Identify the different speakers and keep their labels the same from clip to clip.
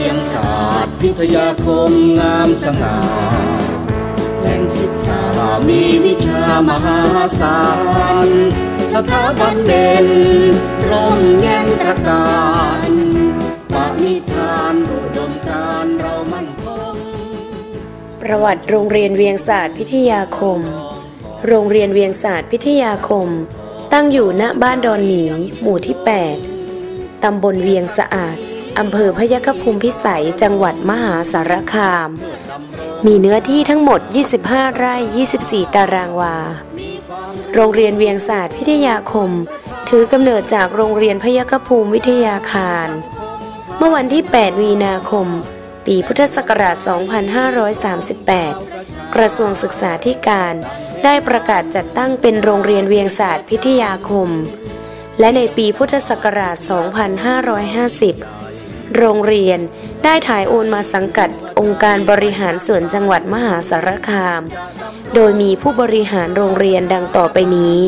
Speaker 1: ียงสาดพิทยาคมงามสง่าแหล่งศึกษามีวิชามหาศาลสถาบันเด่นร่มเย็นตระการปณิธานอุดมการเรามั่นคง
Speaker 2: ประวัติโรงเรียนเวียงศาสตร์พิทยาคม โรงเรียนเวียงศาสตร์พิทยาคม ตั้งอยู่ณบ้านดอนหมีหมู่ที่ 8 ตำบลเวียงสะอาด อำเภอพยัคฆภูมิพิสัย จังหวัดมหาสารคาม มีเนื้อที่ทั้งหมด 25 ไร่ 24 ตารางวา โรงเรียนเวียงศาสตร์พิทยาคม ถือกำเนิดจากโรงเรียนพยัคฆภูมิวิทยาคาร เมื่อวันที่ 8 มีนาคม ปีพุทธศักราช 2538 กระทรวงศึกษาธิการได้ประกาศจัดตั้งเป็นโรงเรียนเวียงศาสตร์พิทยาคม และในปีพุทธศักราช 2550 โรงเรียน ได้ถ่ายโอนมาสังกัดองค์การบริหารส่วนจังหวัดมหาสารคาม โดยมีผู้บริหารโรงเรียนดังต่อไปนี้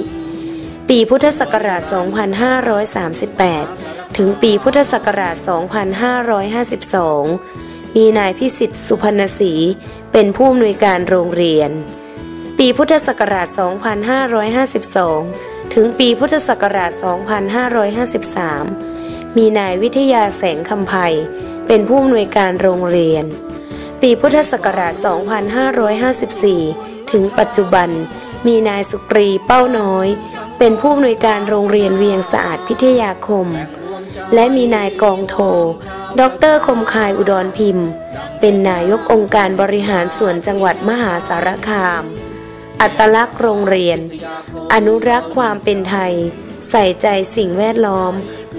Speaker 2: ปีพุทธศักราช 2538 ถึงปีพุทธศักราช 2552 มีนายพิสิทธิ์สุพรรณศรีเป็นผู้อำนวยการโรงเรียน ปีพุทธศักราช 2552 ถึงปีพุทธศักราช 2553 มีนายวิทยาแสงคำไพเป็นผู้อำนวยการโรงเรียน ปีพุทธศักราช 2554 ถึงปัจจุบัน มีนายสุกรีเป้าน้อย เป็นผู้อำนวยการโรงเรียนเวียงสะอาดพิทยาคม และมีนายกองโท ดรคมคายอุดรพิมพ์ เป็นนายกองค์การบริหารส่วนจังหวัดมหาสารคาม อัตลักษณ์โรงเรียน อนุรักษ์ความเป็นไทย ใส่ใจสิ่งแวดล้อม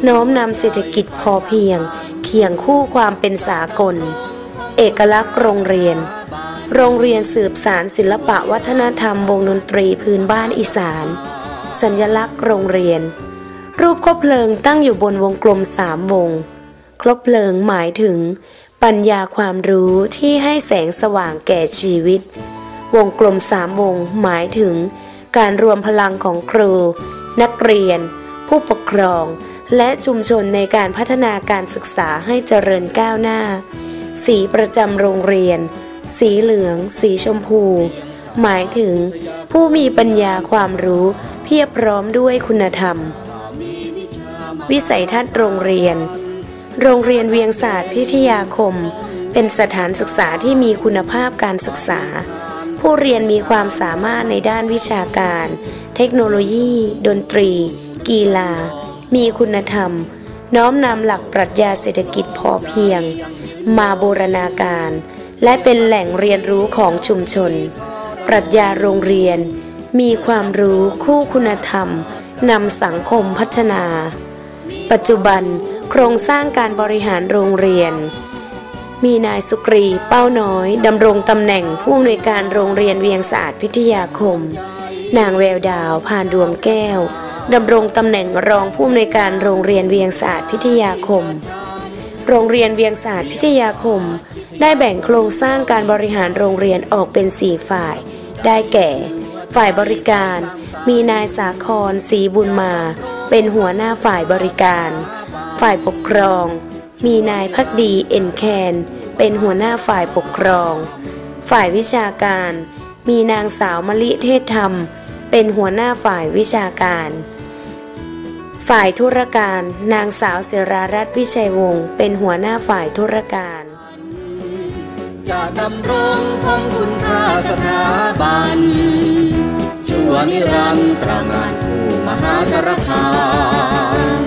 Speaker 2: น้อมนำเศรษฐกิจพอเพียง เคียงคู่ความเป็นสากล เอกลักษณ์โรงเรียน โรงเรียนสืบสารศิลปะวัฒนธรรมวงดนตรีพื้นบ้านอีสาน สัญลักษณ์โรงเรียน รูปคบเพลิงตั้งอยู่บนวงกลมสามวงครบเพลิงหมายถึง ปัญญาความรู้ที่ให้แสงสว่างแก่ชีวิต วงกลมสามวงหมายถึง การรวมพลังของครู นักเรียน ผู้ปกครอง และชุมชนในการพัฒนาการศึกษาให้เจริญก้าวหน้า สีประจำโรงเรียน สีเหลือง สีชมพู หมายถึง ผู้มีปัญญาความรู้เพียบพร้อมด้วยคุณธรรม วิสัยทัศน์โรงเรียน โรงเรียนเวียงศาสตร์พิทยาคม เป็นสถานศึกษาที่มีคุณภาพการศึกษา ผู้เรียนมีความสามารถในด้านวิชาการ เทคโนโลยี ดนตรี กีฬา มีคุณธรรม น้อมนำหลักปรัชญาเศรษฐกิจพอเพียง มาบูรณาการ และเป็นแหล่งเรียนรู้ของชุมชน ปรัชญาโรงเรียน มีความรู้คู่คุณธรรมนำสังคมพัฒนา ปัจจุบันโครงสร้างการบริหารโรงเรียน มีนายสุกรีเป้าน้อยดำรงตำแหน่งผู้อำนวยการโรงเรียนเวียงศาสตร์พิทยาคม นางแววดาวพานดวงแก้ว ดำรงตำแหน่งรองผู้อำนวยการโรงเรียนเวียงศาสตร์พิทยาคม โรงเรียนเวียงศาสตร์พิทยาคม ได้แบ่งโครงสร้างการบริหารโรงเรียนออกเป็นสี่ฝ่าย ได้แก่ ฝ่ายบริการ มีนายสาครศรีบุญมา เป็นหัวหน้าฝ่ายบริการ ฝ่ายปกครอง มีนายพักดีเอ็นแคน เป็นหัวหน้าฝ่ายปกครอง ฝ่ายวิชาการ มีนางสาวมลิเทศธรรม เป็นหัวหน้าฝ่ายวิชาการ ฝ่ายธุรการ นางสาวเสรารัตน์วิชัยวงศ์เป็นหัวหน้าฝ่ายธุรการ
Speaker 1: จะดำรงคงคุณค่าสถาบัน ชั่วนิรันตรงานผู้มหาสารคาม